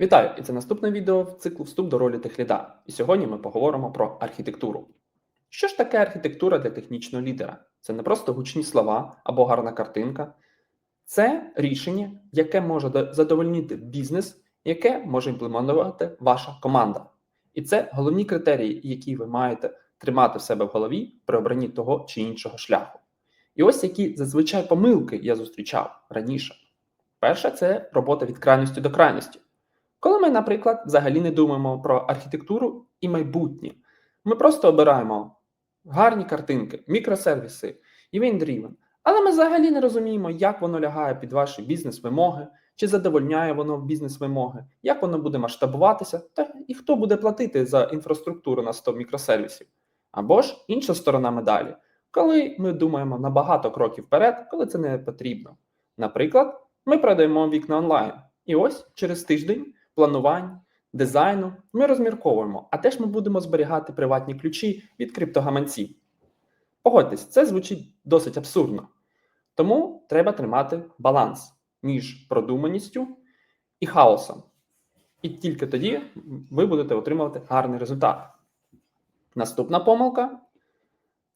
Вітаю! І це наступне відео в циклу Вступ до ролі техліда. І сьогодні ми поговоримо про архітектуру. Що ж таке архітектура для технічного лідера? Це не просто гучні слова або гарна картинка. Це рішення, яке може задовольнити бізнес, яке може імплементувати ваша команда. І це головні критерії, які ви маєте тримати в себе в голові при обранні того чи іншого шляху. І ось які зазвичай помилки я зустрічав раніше. Перше це робота від крайності до крайності. Коли ми, наприклад, взагалі не думаємо про архітектуру і майбутнє, ми просто обираємо гарні картинки, мікросервіси, event-driven, але ми взагалі не розуміємо, як воно лягає під ваші бізнес-вимоги, чи задовольняє воно бізнес-вимоги, як воно буде масштабуватися, та і хто буде платити за інфраструктуру на 100 мікросервісів. Або ж інша сторона медалі, коли ми думаємо на багато кроків вперед, коли це не потрібно. Наприклад, ми продаємо вікна онлайн, і ось через тиждень планувань, дизайну ми розмірковуємо, а де ж ми будемо зберігати приватні ключі від криптогаманців. Погодьтесь, це звучить досить абсурдно. Тому треба тримати баланс між продуманістю і хаосом. І тільки тоді ви будете отримувати гарний результат. Наступна помилка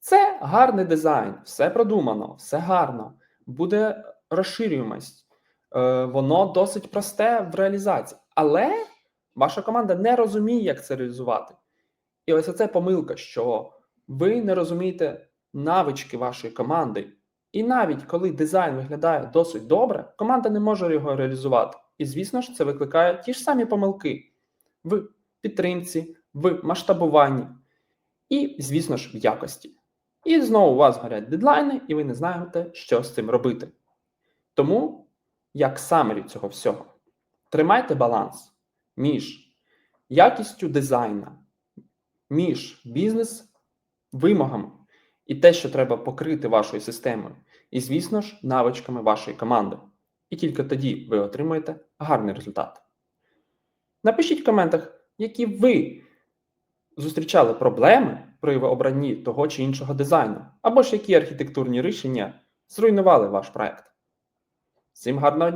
це гарний дизайн, все продумано, все гарно, буде розширюємость. Е, воно досить просте в реалізації, але ваша команда не розуміє, як це реалізувати. І ось оце помилка, що ви не розумієте навички вашої команди. І навіть коли дизайн виглядає досить добре, команда не може його реалізувати. І, звісно ж, це викликає ті ж самі помилки в підтримці, в масштабуванні і, звісно ж, в якості. І знову у вас горять дедлайни, і ви не знаєте, що з цим робити. Тому, як самері цього всього, тримайте баланс між якістю дизайна, між бізнес-вимогами і те, що треба покрити вашою системою, і, звісно ж, навичками вашої команди. І тільки тоді ви отримаєте гарний результат. Напишіть в коментах, які ви зустрічали проблеми при обранні того чи іншого дизайну, або ж які архітектурні рішення зруйнували ваш проект. Всім гарного дня!